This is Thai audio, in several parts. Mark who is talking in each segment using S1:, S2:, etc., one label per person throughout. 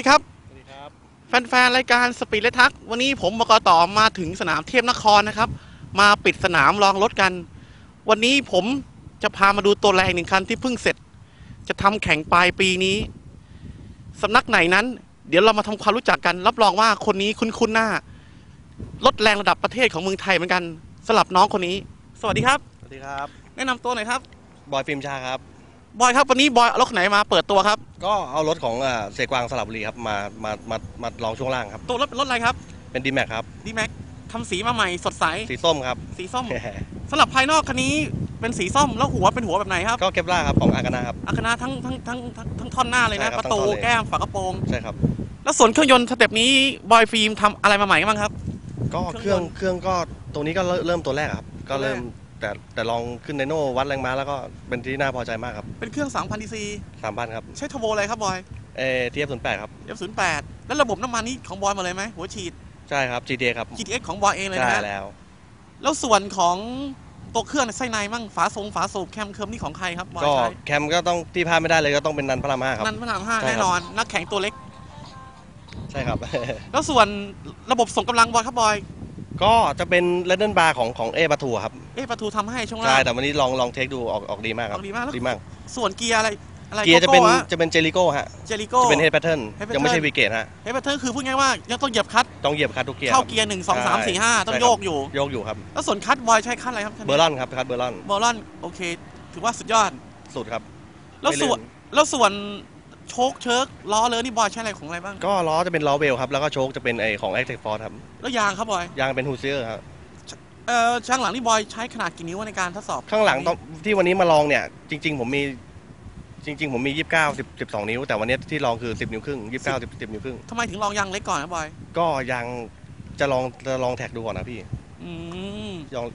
S1: ดีครับ
S2: สวัสดีครับ
S1: แฟนๆ รายการสปีดเลทัก วันนี้ผมบกต่อมาถึงสนามเทพนครนะครับ มาปิดสนามรองรถกัน วันนี้ผมจะพามาดูตัวแรงหนึ่งคันที่เพิ่งเสร็จ จะทำแข่งปลายปีนี้สำนักไหนนั้น เดี๋ยวเรามาทำความรู้จักกัน รับรองว่าคนนี้คุ้นๆหน้ารถแรงระดับประเทศของเมืองไทยเหมือนกันสำหรับน้องคนนี้ สวัสดีครับ
S2: สวัสดีครับ
S1: แนะนำตัวหน่อยครับ
S2: บอยฟิล์มชาครับ
S1: บอยครับวันนี้บอยเอารถไหนมาเปิดตัวครับ
S2: ก็เอารถของอ่าเสกวางสระบุรีครับมามามามาลองช่วงล่างครับ
S1: ตัวรถเป็นรถอะไรครับ
S2: เป็นดีแม็กครับ
S1: ดีแม็กทำสีมาใหม่สดใส
S2: สีส้มครับ
S1: สีส้มสำหรับภายนอกคันนี้เป็นสีส้มแล้วหัวเป็นหัวแบบไหนครับ
S2: ก็เคปล่าครับของอากานาครับ
S1: อาคณะทั้งทั้งทั้งทั้งทั้งท่อนหน้าเลย
S2: ใช่
S1: นะครับประตู
S2: ทั้งท่อนเลย
S1: แก้มฝากระโปรง
S2: ใช่ครับ
S1: แล้วส่วนเครื่องยนต์สเต็ปนี้บอยฟิล์มทำอะไรมาใหม่บ้างครับ
S2: ก็
S1: เค
S2: เค
S1: รื่
S2: รื่
S1: อ
S2: องงเครื่องก็ตรงนี้ก็เริ่มเริ่มตัวแรกครับ ก็เริ่ม แต่แต่ลองขึ้นไดโน่วัดแรงม้าแล้วก็เป็นที่น่าพอใจมากครับ
S1: เป็นเครื่อง 3,000ดีซี
S2: สามพันครับ
S1: ใช้เทอร์โบอะไรครับบอย
S2: เอทีเอฟศูนย์แปดครับ
S1: F08 แล้วระบบน้ำมันนี่ของบอยหมาเลยไหมหัวฉีด
S2: ใช่ครับ GTA ครับ
S1: GTX ของบอยเองเลย
S2: ใช่
S1: นะฮะ
S2: แล้ว
S1: แล้วส่วนของตัวเครื่องไส้ในมั่งฝาทรงฝาสูบแคมเคิร์มนี่ของใครครับบอย
S2: ก็
S1: ใช้
S2: แคมก็ต้องที่พลาดไม่ได้เลยก็ต้องเป็นนันพระรามห้าครับ
S1: นั่นพระรามห้า
S2: ใช่ครับ
S1: แน่นอน นักแข่งตัวเล็ก
S2: ใช่ครับ
S1: แล้วส่วนระบบส่งกำลังบอยครับบอย
S2: ก็จะเป็นเลดเดนบาร์ของของเอปะทูครับ
S1: เอ๊ะประตูทำให้ช่วงล่า
S2: ใช่
S1: ง
S2: แต่วันนี้ลองลองเทคดูออกออกดีมากครับ
S1: ออกดีมากแล้ว
S2: ดีมาก
S1: ส่วนเกียร์อะไรอะไร
S2: เกียร์จะเป็น
S1: โโก้ฮ
S2: จะเป็นเจลิโก้ฮะ
S1: เจลิโก้
S2: จะเป็นเฮดแพทเทิร์น
S1: Head pattern
S2: ยังไม่ใช่วีเกตฮะ
S1: เฮดแพทเทิร์นคือพูดง่ายว่ายังต้องเหยียบคลัตช์
S2: ต้องเหยียบคัดทุกเกียร์
S1: เข้าเกียร์หนึ่งสองสามสี่ห้าต้อง
S2: ใช่
S1: โย
S2: ค
S1: ก
S2: รับ
S1: อยู่
S2: โยกอยู่ครับ
S1: แล้วส่วนคัตบอยใช้คัตอะไรครับ
S2: เบอร์ลอนครับคัดเบอร์ลอน
S1: เบอร์ลอนโอเค ถือว่าสุดยอด
S2: สุดครับ
S1: แล้ว
S2: ไม่
S1: ส่วน
S2: ลื่
S1: แล้วส่วน โชคเชิร์กล้อเลยนี่บอยใช้อะไรของอะไรบ้าง
S2: ก็ล้อจะเป็นล้อเวลครับ แล้วก็โชคจะเป็นไอของ a c t e c Force ครับ
S1: แล้วยางครับบอย
S2: ยางเป็นฮูเซียร์ครับ
S1: เอ่อช่างหลังนี่บอยใช้ขนาดกี่นิ้วในการทดสอบ
S2: ข้างหลังต้องที่วันนี้มาลองเนี่ย จริง ๆ ผมมีจริง ๆ ผมมี 29 10 12 นิ้ว แต่วันนี้ที่ลองคือ 10 นิ้วครึ่ง29 10 10นิ้วครึ่ง
S1: ทำไมถึงลองยางเล็กก่อนนะบอย
S2: ก็ยางจะลองจะลองแท็กดูก่อนนะพี่
S1: อืม
S2: ลอง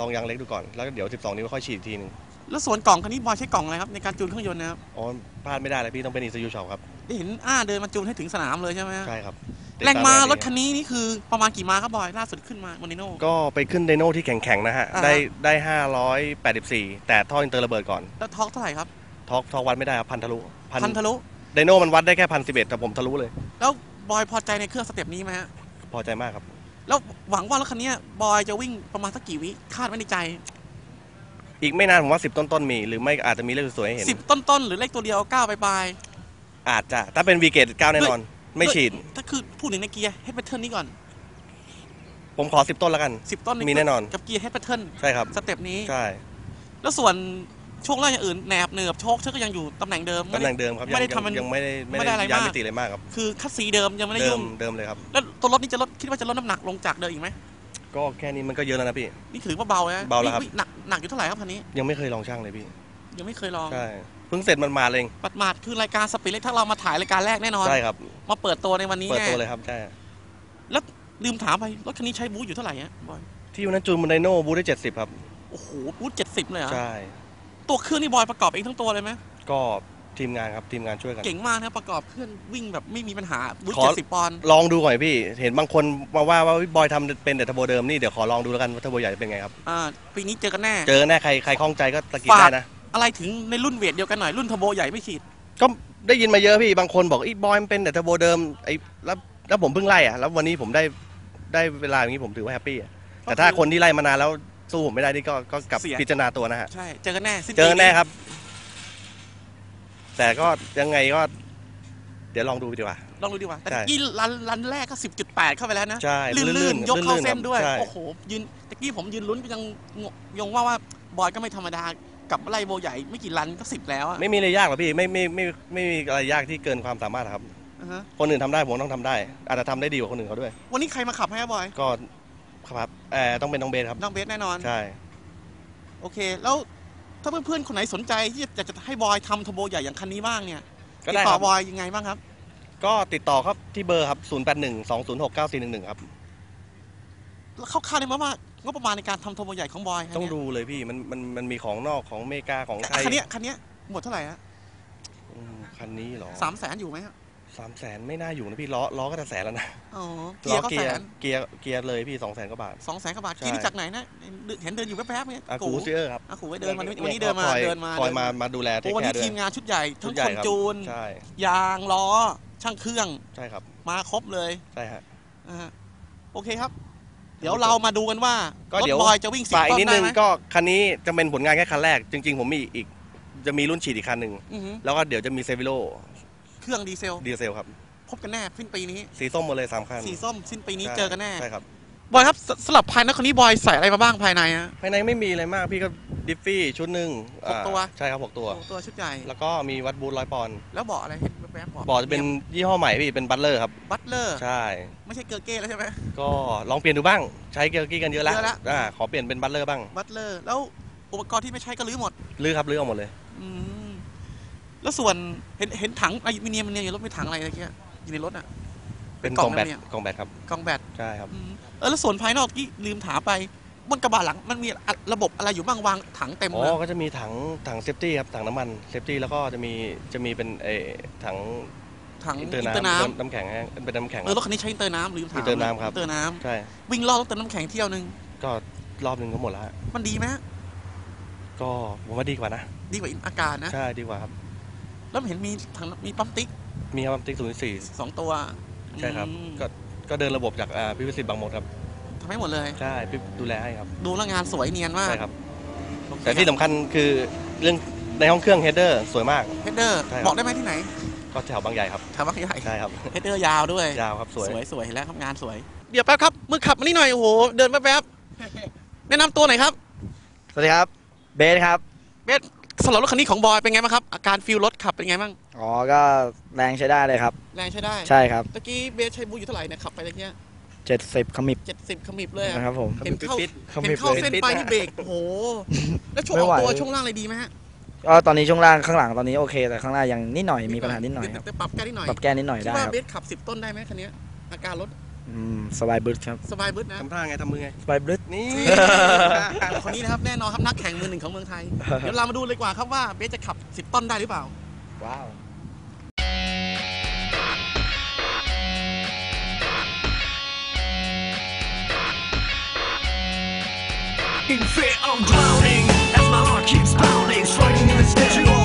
S2: ลองยางเล็กดูก่อนแล้วก็เดี๋ยว 12 นิ้วค่อยฉีดอีกทีนึง
S1: แล้วส่วนกล่องคันนี้บอยใช้กล่องอะไรครับในการจูนเครื่องยนต์นะครับ
S2: อ๋อพลาดไม่ได้เลยพี่ต้องเป็นอีซูยูช็อปครับ
S1: ได้เห็นอ้าเดินมาจูนให้ถึงสนามเลยใช่ไหมฮะ
S2: ใช่ครับ
S1: แรงมา
S2: ติดต
S1: รถคันนี้นี่คือประมาณกี่ม้าครับบอยล่าสุดขึ้นมาโมนิโน่
S2: ก็ไปขึ้นไดโน่ที่แข็งๆนะฮะ
S1: อ่าฮะ
S2: ได้ได้ 584 แต่ท่ออินเตอร์ระเบิดก่อน
S1: แล้วท็อกเท่าไหร่ครับ
S2: ท็อกท็อกวัดไม่ได้ครับพันทะลุ
S1: พันทะลุ
S2: ไดโน่มันวัดได้แค่พันสิบเอ็ดแต่ผมทะลุเลย
S1: แล้วบอยพอใจในเครื่องสเต็ปนี้ไหมฮะ
S2: พอใจมากครับ
S1: แล้วหวังว่ารถคันนี้บอยจะวิ่งประมาณสักกี่วิคาดไว้ในใจ
S2: อีกไม่นานผมว่า10ต้นๆมี หรือไม่อาจจะมีเลขสวยๆให้เห็น
S1: สิบต้นๆหรือเลขตัวเดียวเก้าไปปลาย
S2: อาจจะ ถ้าเป็นวีเกต9แน่นอน ไม่ฉีด
S1: ถ้าคือพูดถึงในเกียร์เฮดแพทเทิร์นนี้ก่อน
S2: ผมขอ10ต้นแล้วกัน
S1: สิบต้น
S2: มีแน่นอน
S1: กับเกียร์เฮดแพทเทิร์น
S2: ใช่ครับ
S1: สเต็ปนี้
S2: ใช่
S1: แล้วส่วนช่วงล่างอย่างอื่นแหนบเนือบโชคเชือกก็ยังอยู่ตำแหน่งเดิม
S2: ตำแหน่งเดิมครับ
S1: ไม่ได้
S2: ยัง
S1: ทำมัน
S2: ยังไม่ได้ไม่
S1: ไม่ได้
S2: ได้
S1: อะไร
S2: ย้าย
S1: มาก
S2: มิติเลยมากครับ
S1: คือคัดสีเดิมยังไม่ได้
S2: เดิ
S1: ยุ่
S2: ม
S1: ง
S2: เดิมเลยครับ
S1: แล้ว ตัวรถนี้จะลดคิดว่าจะลดน้ำหนักลงจากเดิมอีกไหม
S2: ก็แค่นี้มันก็เยอะแล้วนะพี่
S1: นี่ถือว่าเบานะ
S2: เบาแล้วครับ
S1: นี่หนักหนักอยู่เท่าไหร่ครับคันนี้
S2: ยังไม่เคยลองช่างเลยพี่
S1: ยังไม่เคยลอง
S2: ใช่เพิ่งเสร็จมันมาเอง
S1: ปัดมาดคือรายการสปีดเล็กถ้าเรามาถ่ายรายการแรกแน่นอน
S2: ใช่ครับ
S1: มาเปิดตัวในวันนี้
S2: เปิด
S1: แน่
S2: ตัวเลยครับใช่
S1: แล้วลืมถามไปรถคันนี้ใช้บูทอยู่เท่าไหร่ฮะบอย
S2: ที่วันนั้นจูนบนไดโน่บูทได้70ครับ
S1: โอ้โหบูทเจ็ดสิบเลยเหรอ
S2: ใช่
S1: ตัวเครื่องนี่บอยประกอบเองทั้งตัวเลยไหม
S2: ก็ ทีมงานครับทีมงานช่วยกัน
S1: เก่งมากนะประกอบเครื่องวิ่งแบบไม่มีปัญหาบูท
S2: ขอ
S1: เจ็ดสิบปอนด์
S2: ลองดูก่อนพี่ เห็นบางคนมาว่าว่าบอยทำเป็นแต่เทอร์โบเดิมนี่เดี๋ยวขอลองดูแล้วกันว่าเทอร์โบใหญ่เป็นไงครับ
S1: อ่าปีนี้เจอกันแน่
S2: เจอแน่ใครใครคล่องใจก็ตะกี้
S1: ฝาก
S2: ได้นะ
S1: อะไรถึงในรุ่นเวทเดียวกันหน่อยรุ่นเทอร์โบใหญ่ไม่ฉีด
S2: ก็ได้ยินมาเยอะพี่บางคนบอกไอ้บอยมันเป็นแต่เทอร์โบเดิมไอ้แล้วแล้วผมเพิ่งไล่อะแล้ววันนี้ผมได้ได้เวลาอย่างนี้ผมถือว่าแฮปปี้อะแต่ถ้าคนที่ไล่มานานแล้วสู้ผมไม่ได้นี่ก็ก็กลับ
S1: เสีย
S2: พิจารณาตัวนะฮะ
S1: ใช่ เจอกันแน่สิ้นปี
S2: เจอแน่ครับ แต่ก็ยังไงก็ เดี๋ยวลองดูดีกว่า
S1: ลองดูดีกว่า แต่
S2: ใช่
S1: ตะกี้รันรันแรกก็สิบจุดแปดเข้าไปแล้วนะ
S2: ใช่
S1: ลื่น
S2: ลื่
S1: ลื่
S2: น
S1: น
S2: ๆ
S1: ยกเข้า
S2: ลื่นๆ
S1: เส้นด้วย
S2: ใช่
S1: โอ้โหยืนตะกี้ผมยืนลุ้นก็ยังงงงว่าว่าบอยก็ไม่ธรรมดากับไล่โบใหญ่ไม่กี่รันก็สิบแล้วอะ
S2: ไม่มีอะไรยากหรอกพี่ไม่ไม่ไม่ไม่มีอะไรยากที่เกินความสามารถครับ
S1: อ่าฮะ
S2: คนอื่นทำได้ผมต้องทำได้ อาจจะทำได้ดีกว่าคนอื่นเขาด้วย
S1: วันนี้ใครมาขับให้อะบอย
S2: ก็ครับเออต้องเป็นน้องเบสครับ
S1: น้องเบสแน่นอน
S2: ใช่
S1: โอเค แล้ว ถ้าเพื่อนๆคนไหนสนใจที่อยากจะให้บอยทำเทอร์โบใหญ่อย่างคันนี้บ้างเนี่ย
S2: ก็
S1: ติด
S2: ได้
S1: ต่
S2: ค
S1: อ
S2: รับ บ
S1: อยยังไงบ้างครับ
S2: ก็ติดต่อครับที่เบอร์ครับ 0 8 1 2 0 6 9 4 1 1 ครับ
S1: แล้วเข้าๆได้ไหมว่างบประมาณในการทำเทอร์โบใหญ่ของบอย
S2: ต้องดูเลยพี่มันมันมันมีของนอกของอเมริกาของไทย
S1: คันเนี้ยคันเนี้ยหมดเท่าไหร่ฮะ
S2: อืมคันนี้เหรอ
S1: สามแสนอยู่ไหมฮะ
S2: สามแสนไม่น่าอยู่นะพี่ล้อล้อก็จะแสนแล้วนะ
S1: อ๋อเกี
S2: ล้
S1: ย
S2: อ
S1: ร์ก็
S2: เกี
S1: แส
S2: ยร์
S1: น
S2: เกียร์เกียร์เลยพี่สองแสนกว่าบาท
S1: สองแสนกว่าบาท
S2: ใช่
S1: เกียร์นี่จากไหนนะเห็นเดินอยู่แป๊บๆเนี่ย
S2: อากูเซียร์ครับ
S1: อากูไว้เดินมาวันนี้เดินมา
S2: คอย
S1: เดินมา
S2: คอย
S1: เดิน
S2: มามาดูแลเท
S1: โอ้
S2: ค
S1: วัน
S2: แค
S1: นี้
S2: ร์ด้วย
S1: ทีมงานชุดใหญ่ทั้ง
S2: ชุดใหญ่
S1: คน
S2: รับ
S1: จูน
S2: ใช่
S1: ยางล้อ ช่างเครื่อง
S2: ใช่ครับ
S1: มาครบเลย
S2: ใช่ฮะ
S1: นะฮะโอเคครับ เดี๋ยวเรามาดูกันว่า
S2: ก็
S1: รถ
S2: เดี๋ยว
S1: บอยจะวิ่งสิบ
S2: ฝากอี
S1: ต้
S2: กนิ
S1: น
S2: ด
S1: ได้
S2: นึง
S1: ไหม
S2: ก็คันนี้จะเป็นผลงานแค่คันแรก จริง ๆ ผมมีอีกจะมีรุ่นฉีดอีกคันหนึ่ง
S1: อือหือ
S2: แล้วก็เดี๋ยวจะมีเซฟิโล
S1: เครื่องดีเซล
S2: ดีเซลครับ
S1: พบกันแน่สิ้นปีนี้
S2: สีส้มหมดเลยสามคัน
S1: สีส้มสิ้นปีนี้
S2: ใช่
S1: เจอกันแน่
S2: ใช่ครับ
S1: บอยครับสสลับภายในคันนี้บอยใส่อะไรมาบ้างภายในฮะ
S2: ภายในไม่มีอะไรมากพี่ก็ดิฟฟี่ชุดหนึ่ง
S1: หกตัว
S2: อ่าใช่ครับหกตัว
S1: โอ้ตัวชุดใหญ่
S2: แล้วก็มีวัดบูทร้อยปอนด์
S1: แล้วเบาะอะไรเห็นแวบๆเบาะ
S2: บอกจะเป็นยี่ห้อใหม่พี่เป็นบัตเลอร์ครับ
S1: บัตเลอร์
S2: ใช่
S1: ไม่ใช่เกอร์เก้แล้วใช่ไหม
S2: ก็ลองเปลี่ยนดูบ้าง ใช้เกียร์กี้กันเยอะแล้ว
S1: เยอะแล้ว
S2: อ่าขอเปลี่ยนเป็นบัตเลอร์บ้าง
S1: บัตเลอร์ แล้วอุปกรณ์ที่ไม่ใช้ก็รื้อหมด
S2: ลื้อครับลื้อเอาหมดเลย
S1: อืม แล้วส่วนเห็นเห็นถังอลูมิเนียมมันเนี่ยอยู่รถมีถังอะไรอะไรเงี้ยอยู่ในรถอะ
S2: เป็น
S1: กล่
S2: ก
S1: อ
S2: ล่
S1: ง
S2: องแบต
S1: เนี่ย
S2: กล่องแบตครับ
S1: กล่องแบต
S2: ใช่ครับ
S1: อืมเออแล้วส่วนภายนอกที่ลืมถามไปบนกระบะหลังมันมีอะระบบอะไรอยู่บ้างวางถังเต็ม
S2: อ๋
S1: เลย
S2: อก็จะมีถังถังเซฟตี้ครับถังน้ำมันเซฟตี้แล้วก็จะมีจะมีเป็นเออถัง
S1: ถัง
S2: อิ
S1: อิ
S2: น
S1: น
S2: เตอร์
S1: เตอร์
S2: น้ำ
S1: น้
S2: น้ำแข็งฮะเป็นน้ำแข็งำ
S1: เออรถคันนี้ใช้อินเตอร์น้ำลืมถาม
S2: อินเตอร์น้ำครับ
S1: อินเตอร์น้
S2: ใช่ำ
S1: วิ่งรอบรถเติมน้ำแข็งเที่ยวนึง
S2: ก็รอบหนึ่งก็หมดแล้วฮะ
S1: มันดีไหม
S2: ก็ผมว่าดีกว่านะ
S1: ดีกว่าอากาศนะ
S2: ใช่ดีกว่าครับ
S1: แล้วเห็นมีถังมีปั๊มติ๊ก
S2: มีครับติ๊กศูนย์สี่
S1: สองตัว
S2: ใช่ครับ
S1: อืม
S2: ก็ก็เดินระบบจากอ่าพิพิธสิทธิ์บางมดครับ
S1: ทำให้หมดเลย
S2: ใช่พี่ดูแลให้ครับ
S1: ดูแล้วงานสวยเนียนมาก
S2: ใช่ครับ
S1: โอเค
S2: แต่ที่สำคัญคือเรื่องในห้องเครื่องเฮดเดอร์สวยมาก
S1: เฮดเดอร์
S2: ใช่ครับ
S1: บอกได้ไหมที่ไหน
S2: ก็แถวบางใหญ่ครับ
S1: ถามว่าใหญ่
S2: ใช่ครับ
S1: เฮดเดอร์ยาวด้วย
S2: ยาวครับสวย
S1: สวยสวยเห็นแล้วครับงานสวย เดี๋ยวแป๊บครับมือขับมานี่หน่อยโอ้โหเดินแป๊บๆแนะนำตัวหน่อยครับ
S3: สวัสดีครับ เบสครับ
S1: เบส สำหรับรถคันนี้ของบอยเป็นไงบ้างครับ อาการฟิลรถขับเป็นไงบ้าง
S3: อ๋อก็แรงใช้ได้เลยครับ
S1: แรงใช้ได้
S3: ใช่ครับ
S1: ตะกี้เบสใช้บูอยู่เท่าไหร่เนี่ยขับไปตะกี้
S3: 70ขมิบ
S1: เจ็ดสิบขมิบเลยอะ
S3: นะครับผม
S1: เห็นเข้า
S2: ปิด
S3: ข
S1: เห็
S3: มิ
S1: น
S3: บ
S1: เข้า
S3: เลย
S1: เส้นไปที่เบรกโอ้โหแล้วช่วง
S3: ไม่
S1: ออ
S3: ไหว
S1: กตัวช่วงล่างอะไรดีไหมฮะ
S3: ก็ตอนนี้ช่วงล่างข้างหลังตอนนี้โอเค แต่ข้างหน้ายังนิดหน่อยมีปัญหานิดหน่อยครับ
S1: แต่ปรับแก้นิดหน่อย
S3: ปรับแก้นิดหน่อย
S1: คิด
S3: ได้
S1: ว่า
S3: ครับ
S1: เบสขับสิบต้นได้ไหมคันเนี้ยอาการรถ
S3: สบายบึ้ดครับ
S1: สบายบึ้ดนะ
S2: ทำท่าไงทำมือไง
S3: สบายบึ้ด
S2: นี่
S1: คนนี้นะครับแน่นอนครับนักแข่งมือหนึ่งของเมืองไทย เดี๋ยวเรามาดูเลยกว่าครับว่าเบสจะขับสิบต้นได้หรือเปล่า
S3: ว้าว
S4: In fear I'm drowning as my heart keeps pounding, striking in the statue.